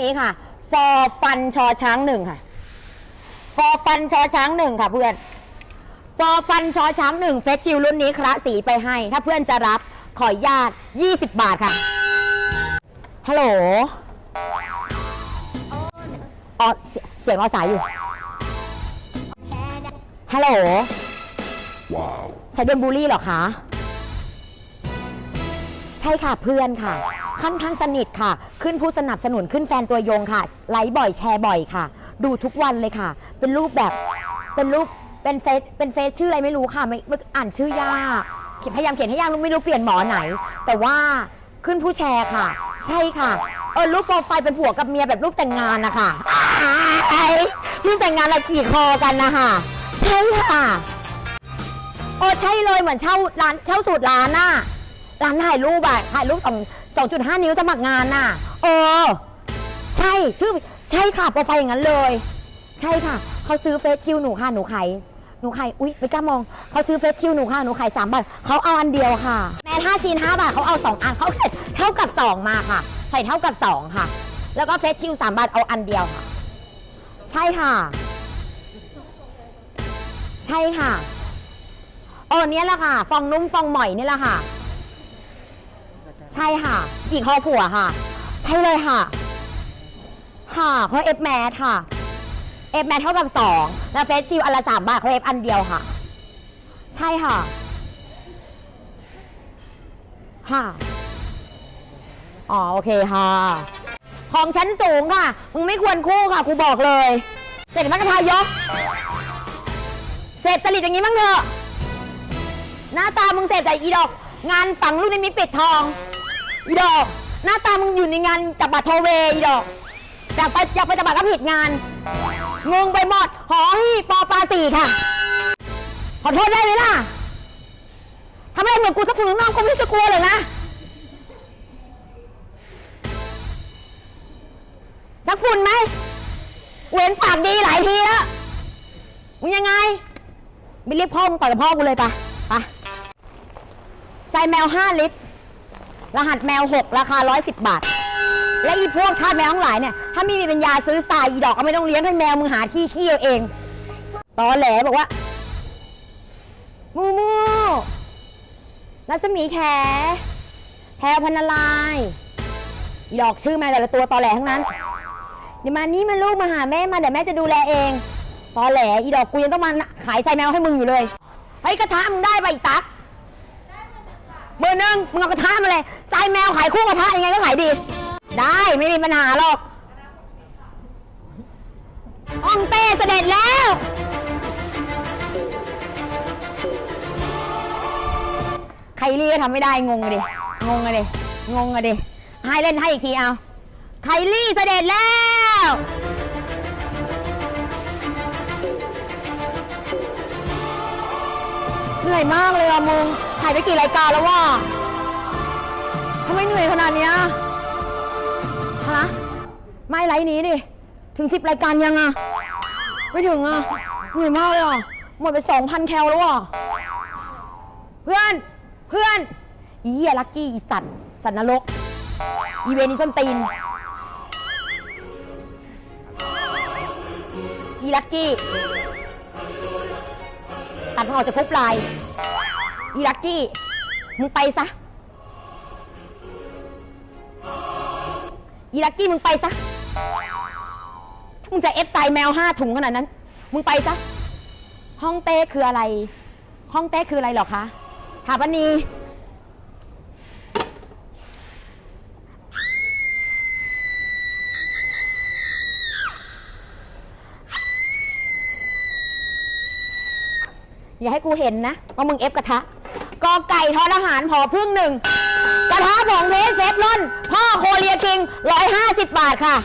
นี้ค่ะ for fun ชอช้างหนึ่งค่ะ for fun ชอช้างหนึ่งค่ะเพื่อน for fun ชอช้างหนึ่งเฟสชิลรุ่นนี้คละสีไปให้ ถ้าเพื่อนจะรับขออนุญาต 20 บาทค่ะ ฮัลโหลอ๋อเสียเสียงรอสายอยู่ ฮัลโหล Wow. ใช้โดนบูลลี่เหรอคะ ใช่ค่ะเพื่อนค่ะ ค่อนข้างสนิทค่ะ ขึ้นผู้สนับสนุนขึ้นแฟนตัวยงค่ะ ไลค์บ่อยแชร์บ่อยค่ะ ดูทุกวันเลยค่ะ เป็นรูปแบบ เป็นรูป เป็นเฟซ เป็นเฟซชื่ออะไรไม่รู้ค่ะ ไม่ไม่อ่านชื่อยากเขียนพยายามเขียนให้ยากไม่รู้เปลี่ยนหมอไหน แต่ว่าขึ้นผู้แชร์ค่ะ ใช่ค่ะเออรูปโปรไฟล์เป็นผัวกับเมียแบบรูปแต่งงานนะคะอ้รูปแต่งงานเราขี่คอกันนะคะใช่ค่ะโอ้ใช่เลยเหมือนเช่าร้านเช่าสูตรร้านน่ะ ร้านถ่ายรูปอะถ่ายรูปสองสองจุดห้านิ้วสมัครงานน่ะ เออ ใช่ชื่อใช่ค่ะโปรไฟล์อย่างนั้นเลย ใช่ค่ะ เขาซื้อเฟซชิลหนูค่ะหนูขายหนูขายอุ้ยไม่กล้ามอง เขาซื้อเฟซชิลหนูค่ะหนูขายสามบาทเขาเอาอันเดียวค่ะ แม้ห้าจีนห้าบาทเขาเอาสองอันเขาใส่เท่ากับสองมาค่ะใส่เท่ากับสองค่ะ แล้วก็เฟซชิลสามบาทเอาอันเดียวค่ะ ใช่ค่ะ ใช่ค่ะโอ้เนี้ยแหละค่ะ ฟองนุ่มฟองหม่อยนี่แหละค่ะ ช่ค่ะ อีกคอผัวค่ะ ใช่เลยค่ะ ค่ะเขาเอฟแมทค่ะ เอฟแมทเท่ากับสองแล้วเฟสซิลอันละสามบาทเขาเอฟอันเดียวค่ะ ใช่ค่ะ ค่ะ อ๋อ โอเคค่ะ ของชั้นสูงค่ะ มึงไม่ควรคู่ค่ะครูบอกเลย เสร็จมักกะทายก เสร็จจริตอย่างนี้บ้งเถอะ หน้าตามึงเสพแต่อีดอก งานฝังลูกในมิตปิดทอง อีดอกหน้าตามึงอยู่ในงานจับบัตรโทเวอีดอกอยากไปอยากไปจับบัตรก็ผิดงานงงไปหมดหอฮีปอปลาสี่ค่ะ ขอโทษได้ไหมล่ะทำอะไรเหมือนกูสักคนน้องกูไม่จะกลัวเลยนะสักฝุ่นไหมเว้นปากดีหลายทีแล้วมึงยังไงไม่เรียกพ่อมึงต่อยกับพ่อกูเลยปะปะใส่แมว5ลิตร รหัสแมว 6 ราคา 110 บาท และอีพวกทาสแมวทั้งหลายเนี่ย ถ้าไม่มีปัญญาซื้อทรายอีดอกก็ไม่ต้องเลี้ยงให้แมวมึงหาที่ขี้เอาเอง ตอแหลบอกว่า มูมูรัศมีแขแพรวพันลายอีดอกชื่อแมวแต่ละตัวตอแหลทั้งนั้น เดี๋ยวมานี่มาลูกมาหาแม่มาเดี๋ยวแม่จะดูแลเอง ตอแหลอีดอกกูยังต้องมาขายใส่แมวให้มึงอยู่เลย เฮ้ยกระทะมึงได้ไปอีตั๊กเบอร์หนึ่งมึงเอากระทะมาเลย ใส่แมวขายคู่กระทะยังไงก็ขายดี ได้ไม่มีปัญหาหรอกฮ่องเต้เสด็จแล้ว ใครรีก็ทำไม่ได้งงเลยงงเลยงงเลยให้เล่นให้อีกทีเอาไคลี่เสด็จแล้วเหนื่อยมากเลยอะมึงถ่ายไปกี่รายการแล้ววะ ทำไมเหนื่อยขนาดเนี้ยฮะไม่ไลฟ์นี้ดิ ถึงสิบรายการยังอะ ไม่ถึงอะเหนื่อยมากเลยอะ หมดไปสองพันแคลแล้วอะ เพื่อน เพื่อนอีเหี้ยลักกี้อีสัตว์สัตว์นรก อีเวนิสันตีน อีลักกี้ ตัดมึงออกจากกรุ๊ปไลน์อีลักกี้ มึงไปซะ อีลักกี้มึงไปซะ ถ้ามึงจะเอฟไซแมวห้าถุงขนาดนั้น มึงไปซะ ห้องเต้คืออะไร ห้องเต้คืออะไรเหรอคะถาปนีอย่าให้กูเห็นนะว่ามึงเอฟกระทะกอไก่ทอทหารพอพึ่งหนึ่ง ระทะผงเพชรเชฟลอนพ่อโคเรียคิงร้อยห้าสิบบาทค่ะ